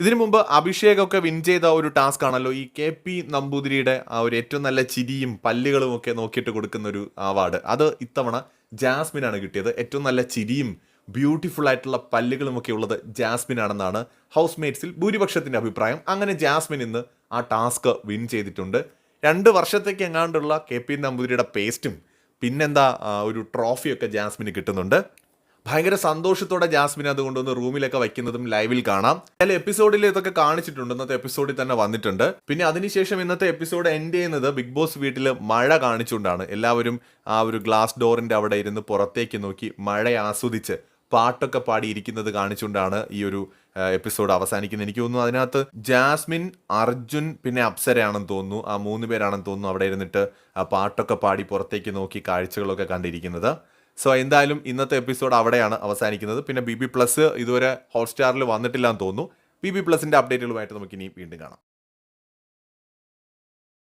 ഇതിനു മുമ്പ് അഭിഷേകൊക്കെ വിൻ ചെയ്ത ഒരു ടാസ്ക് ആണല്ലോ ഈ കെ പി നമ്പൂതിരിയുടെ ആ ഒരു ഏറ്റവും നല്ല ചിരിയും പല്ലുകളും ഒക്കെ നോക്കിയിട്ട് കൊടുക്കുന്ന ഒരു അവാർഡ് അത് ഇത്തവണ ജാസ്മിനാണ് കിട്ടിയത്. ഏറ്റവും നല്ല ചിരിയും ബ്യൂട്ടിഫുൾ ആയിട്ടുള്ള പല്ലുകളും ഒക്കെ ഉള്ളത് ജാസ്മിൻ ആണെന്നാണ് ഹൗസ് മേറ്റ്സിൽ ഭൂരിപക്ഷത്തിന്റെ അഭിപ്രായം. അങ്ങനെ ജാസ്മിൻ ഇന്ന് ആ ടാസ്ക് വിൻ ചെയ്തിട്ടുണ്ട്. രണ്ട് വർഷത്തേക്ക് എങ്ങാണ്ടുള്ള കെ പി നമ്പൂതിരിയുടെ പേസ്റ്റും പിന്നെന്താ ഒരു ട്രോഫിയൊക്കെ ജാസ്മിന് കിട്ടുന്നുണ്ട്. ഭയങ്കര സന്തോഷത്തോടെ ജാസ്മിൻ അത് കൊണ്ടുവന്ന് റൂമിലൊക്കെ വയ്ക്കുന്നതും ലൈവിൽ കാണാം. ചില എപ്പിസോഡിൽ ഇതൊക്കെ കാണിച്ചിട്ടുണ്ട്. ഇന്നത്തെ എപ്പിസോഡിൽ തന്നെ വന്നിട്ടുണ്ട്. പിന്നെ അതിനുശേഷം ഇന്നത്തെ എപ്പിസോഡ് എൻഡ് ചെയ്യുന്നത് ബിഗ് ബോസ് വീട്ടിൽ മഴ കാണിച്ചുകൊണ്ടാണ്. എല്ലാവരും ആ ഒരു ഗ്ലാസ് ഡോറിന്റെ അവിടെ ഇരുന്ന് പുറത്തേക്ക് നോക്കി മഴ ആസ്വദിച്ച് പാട്ടൊക്കെ പാടിയിരിക്കുന്നത് കാണിച്ചുകൊണ്ടാണ് ഈ ഒരു എപ്പിസോഡ് അവസാനിക്കുന്നത്. എനിക്ക് തോന്നുന്നു അതിനകത്ത് ജാസ്മിൻ അർജുൻ പിന്നെ അപ്സരയാണെന്ന് തോന്നുന്നു. ആ മൂന്ന് പേരാണെന്ന് തോന്നുന്നു അവിടെ ഇരുന്നിട്ട് പാട്ടൊക്കെ പാടി പുറത്തേക്ക് നോക്കി കാഴ്ചകളൊക്കെ കണ്ടിരിക്കുന്നത്. സോ എന്തായാലും ഇന്നത്തെ എപ്പിസോഡ് അവിടെയാണ് അവസാനിക്കുന്നത്. പിന്നെ ബി ബി പ്ലസ് ഇതുവരെ ഹോട്ട്സ്റ്റാറിൽ വന്നിട്ടില്ല എന്ന് തോന്നുന്നു ബി ബി പ്ലസിന്റെ അപ്ഡേറ്റുകളുമായിട്ട് നമുക്ക് ഇനി വീണ്ടും കാണാം.